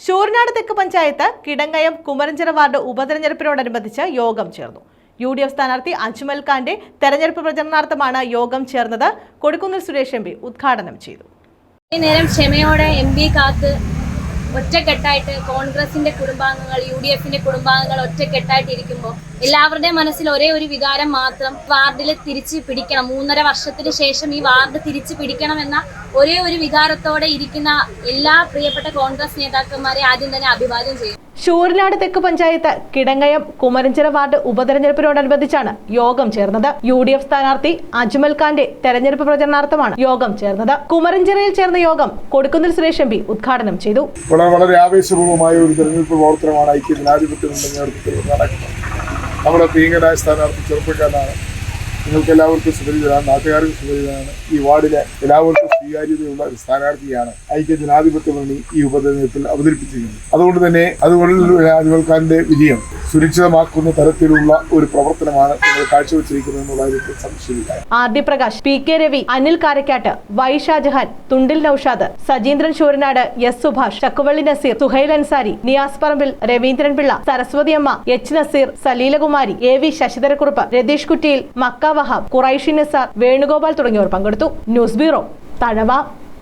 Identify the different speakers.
Speaker 1: ശൂരനാട് തെക്ക് പഞ്ചായത്ത് കിടങ്ങയം കുമരഞ്ചിറ വാർഡ് ഉപതെരഞ്ഞെടുപ്പിനോടനുബന്ധിച്ച് യോഗം ചേർന്നു. യു ഡി എഫ് സ്ഥാനാർത്ഥി അജ്മൽ ഖാന്റെ തെരഞ്ഞെടുപ്പ് പ്രചരണാർത്ഥമാണ് യോഗം ചേർന്നത്. കൊടിക്കുന്നിൽ സുരേഷ് എം ഉദ്ഘാടനം ചെയ്തു.
Speaker 2: നേരം ക്ഷമയോടെ എം പി കാത്ത് ഒറ്റക്കെട്ടായിട്ട് കോൺഗ്രസിന്റെ കുടുംബാംഗങ്ങൾ യു ഡി എഫിന്റെ കുടുംബാംഗങ്ങൾ ഒറ്റക്കെട്ടായിട്ട് ഇരിക്കുമ്പോൾ എല്ലാവരുടെയും മനസ്സിൽ ഒരേ ഒരു വികാരം മാത്രം വാർഡിൽ തിരിച്ച് പിടിക്കണം. മൂന്നര വർഷത്തിന് ശേഷം ഈ വാർഡ് തിരിച്ച് പിടിക്കണം എന്ന ഒരേ ഒരു വികാരത്തോടെ ഇരിക്കുന്ന എല്ലാ പ്രിയപ്പെട്ട കോൺഗ്രസ് നേതാക്കന്മാരെ ആദ്യം തന്നെ അഭിവാദ്യം ചെയ്യും.
Speaker 1: ശൂരനാട് തെക്ക് പഞ്ചായത്ത് കിടങ്ങയം കുമരഞ്ചിറ വാർഡ് ഉപതെരഞ്ഞെടുപ്പിനോടനുബന്ധിച്ചാണ് യോഗം ചേർന്നത്. യു ഡി എഫ് സ്ഥാനാർത്ഥി അജ്മൽ ഖാന്റെ തെരഞ്ഞെടുപ്പ് പ്രചരണാർത്ഥമാണ് യോഗം ചേർന്നത്. കുമരഞ്ചിറയിൽ ചേർന്ന യോഗം കൊടുക്കുന്നിൽ സുരേഷ് എം പി ഉദ്ഘാടനം ചെയ്തു.
Speaker 3: വളരെ ആവേശപൂർവമായ ഒരു തെരഞ്ഞെടുപ്പ് പ്രവർത്തനമാണ് ഐക്യ ജനാധിപത്യ നടക്കുന്നത്. നമ്മുടെ സ്ഥാനാർത്ഥി ചെറുപ്പക്കാരനാണ് നിങ്ങൾക്ക് എല്ലാവർക്കും സുപരിചിതനാണ് നാട്ടുകാർക്ക് സുപരിചിതനാണ് ഈ വാർഡിലെ എല്ലാവർക്കും സ്വീകാര്യതയുള്ള ഒരു സ്ഥാനാർത്ഥിയാണ് ഐക്യ ജനാധിപത്യ മുന്നണി ഈ ഉപതെരഞ്ഞെടുപ്പിൽ അവതരിപ്പിച്ചിരിക്കുന്നത്. അതുകൊണ്ട് തന്നെ അതുകൊണ്ട് അജ്മൽഖാന്റെ വിജയം സുരക്ഷിതമാക്കുന്ന തരത്തിലുള്ള ഒരു പ്രവർത്തനമാണ് കാഴ്ചവെച്ചിരിക്കുന്നത് എന്നുള്ളതായിരിക്കും സംശയമില്ല.
Speaker 1: R Prakash P K Ravi Anil Karakkad Y Shajahan Thundil Noushad Sajeendran Sooranad S Subhash Chakkuvally Nazeer Suhail Ansari Niyas Parambil Raveendran Pillai Saraswathi Amma H Nazeer Saleelakumari A V Sasidharakurup Ratheesh Kuttiyil Makka Wahab Kuraishi Nasar Venugopal തുടങ്ങിയവർ പങ്കെടുത്തു. News bureau Thazhava.